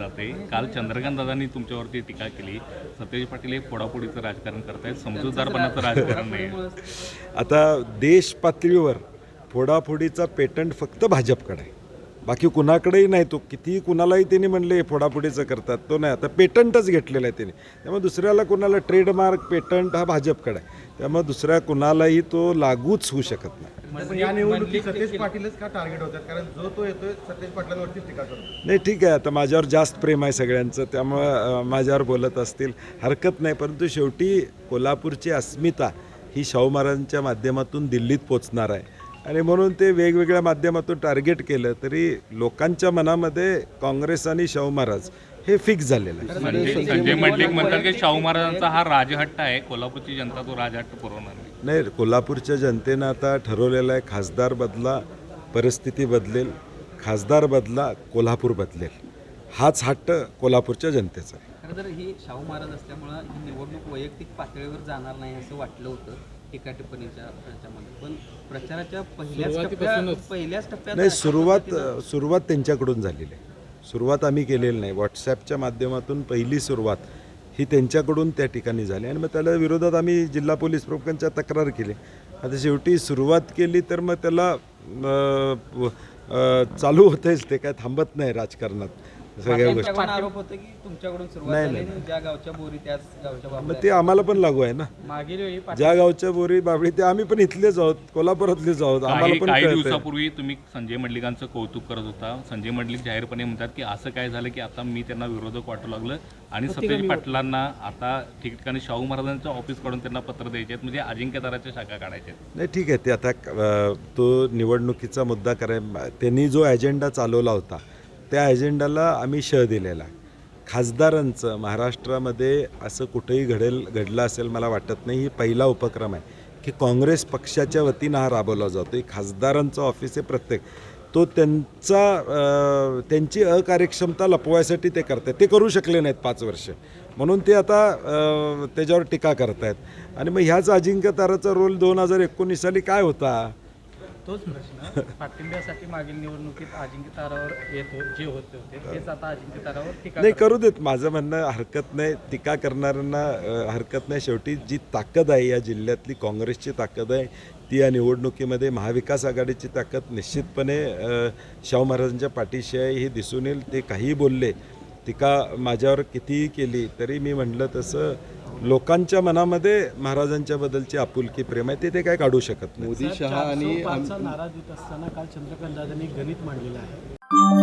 जाते काल चंद्रकांत दादांनी तुमच्यावरती टीका केली. सतेज पाटील हे फोडाफोडीचं राजकारण करतायत समजूतदारपणाचं राजकारण नाही आता देश पातळीवर फोडाफोडीचा पेटंट फक्त भाजपकडे आहे. बाकी कुणाकडेही नाही तो कितीही कुणालाही त्यांनी म्हणले फोडाफोडीचं करतात. तो नाही आता पेटंटच घेतलेला आहे त्यांनी. त्यामुळे दुसऱ्याला कुणाला ट्रेडमार्क पेटंट हा भाजपकडे आहे. त्यामुळे दुसऱ्या कुणालाही तो लागूच होऊ शकत नाही. या निवडणुकीत सतेज पाटीलच का टार्गेट होतात कारण जो तो येतोय सतेज पाटलांवरती टीका करतो नाही ठीक आहे. आता माझ्यावर जास्त प्रेम आहे सगळ्यांचं. त्यामुळं अं, माझ्यावर बोलत असतील हरकत नाही. परंतु शेवटी कोल्हापूरची अस्मिता ही शाहू महाराजांच्या माध्यमातून दिल्लीत पोचणार आहे. आणि म्हणून ते वेगवेगळ्या माध्यमातून टार्गेट केलं तरी लोकांच्या मनामध्ये काँग्रेस आणि शाहू महाराज हे फिक्स झालेलं आहे. संजय मंडलिक म्हणतात की शाहू महाराजांचा हा राजहट्ट आहे कोल्हापूरची जनता तो राजहट्ट पुरवणार नाही. नाही कोल्हापूरच्या जनतेनं आता ठरवलेलं आहे खासदार बदला परिस्थिती बदलेल खासदार बदला कोल्हापूर बदलेल. हाच हट्ट कोल्हापूरच्या जनतेचा आहे. खरं तर ही शाहू महाराज असल्यामुळं ही निवडणूक वैयक्तिक पातळीवर जाणार नाही असं वाटलं होतं. टीका टिप्पणीच्या ह्याच्यामध्ये. पण प्रचाराच्या पहिल्याच टप्प्यात पहिल्याच टप्प्यात नाही सुरुवात सुरुवात त्यांच्याकडून झालेली आहे. सुरुवात आम्ही केलेली नाही. व्हॉट्सॲपच्या माध्यमातून पहिली सुरुवात ही त्यांच्याकडून त्या ठिकाणी झाली. आणि मग त्याला विरोधात आम्ही जिल्हा पोलीस प्रमुखांच्या तक्रार केली. आता शेवटी सुरुवात केली तर मग त्याला चालू होतेच ते काय थांबत नाही राजकारणात. सगळ्या गोष्टी. त्यांच्याकडून आरोप होतो की तुमच्याकडून सुरुवात नाही, झाली नाही. आणि ज्या गावच्या बोरी त्याच गावच्या मग बाबा ते आम्हाला पण लागू आहे ना. मागील वेळी ज्या गावच्या बोरी बाबळी ते आम्ही पण इथलेच आहोत कोल्हापुरातलेच आहोत. आम्हाला काही पण काही कळतंय. दिवसापूर्वी तुम्ही संजय मंडलिकांचं कौतुक करत होता. संजय मंडलिक जाहीरपणे म्हणतात की असं काय झालं की आता मी त्यांना विरोधक वाटू लागलं आणि सतेज पाटलांना आता ठिकठिकाणी शाहू महाराजांचं ऑफिस काढून त्यांना पत्र द्यायचे आहेत म्हणजे अजिंक्यताराच्या शाखा काढायच्या आहेत. नाही ठीक आहे. ते आता अ, तो निवडणुकीचा मुद्दा कराय त्यांनी जो अजेंडा चालवला होता त्या अजेंडाला आम्ही श दिलेला आहे. खासदारांचं महाराष्ट्रामध्ये असं कुठेही घडेल घडलं असेल मला वाटत नाही. ही पहिला उपक्रम आहे की काँग्रेस पक्षाच्या वतीनं हा राबवला जातो आहे खासदारांचं ऑफिस आहे प्रत्येक. तो त्यांचा त्यांची अकार्यक्षमता लपवायसाठी ते करतात ते करू शकले नाहीत पाच वर्ष. म्हणून ते आता त्याच्यावर टीका करत आहेत आणि मग ह्याच अजिंक्य ताराचा रोल दोन हजार एकोणीस साली काय होता? तोच प्रश्न पाठिंब्यासाठी मागील निवडणुकीत अजिंक्य तारावर येत जे होते होते तेच आता अजिंक्य तारावर टीका नाही करू देत. माझं म्हणणं हरकत नाही टीका करणाऱ्यांना हरकत नाही शेवटी. जी ताकद आहे या जिल्ह्यातली काँग्रेसची ताकद आहे ती या निवडणुकीमध्ये महाविकास आघाडीची ताकद निश्चितपणे शाहू महाराजांच्या पाठीशी आहे हे दिसून येईल. ते काहीही बोलले टीका माझ्यावर कितीही केली तरी मी म्हटलं तसं लोकांच्या मनामध्ये महाराजांच्या बद्दलची आपुलकी प्रेम आहे ते ते काय काढू शकत नाही मोदी शहा आणि नारा देत असताना काल चंद्रकांत दादांनी गणित मांडलेलं आहे.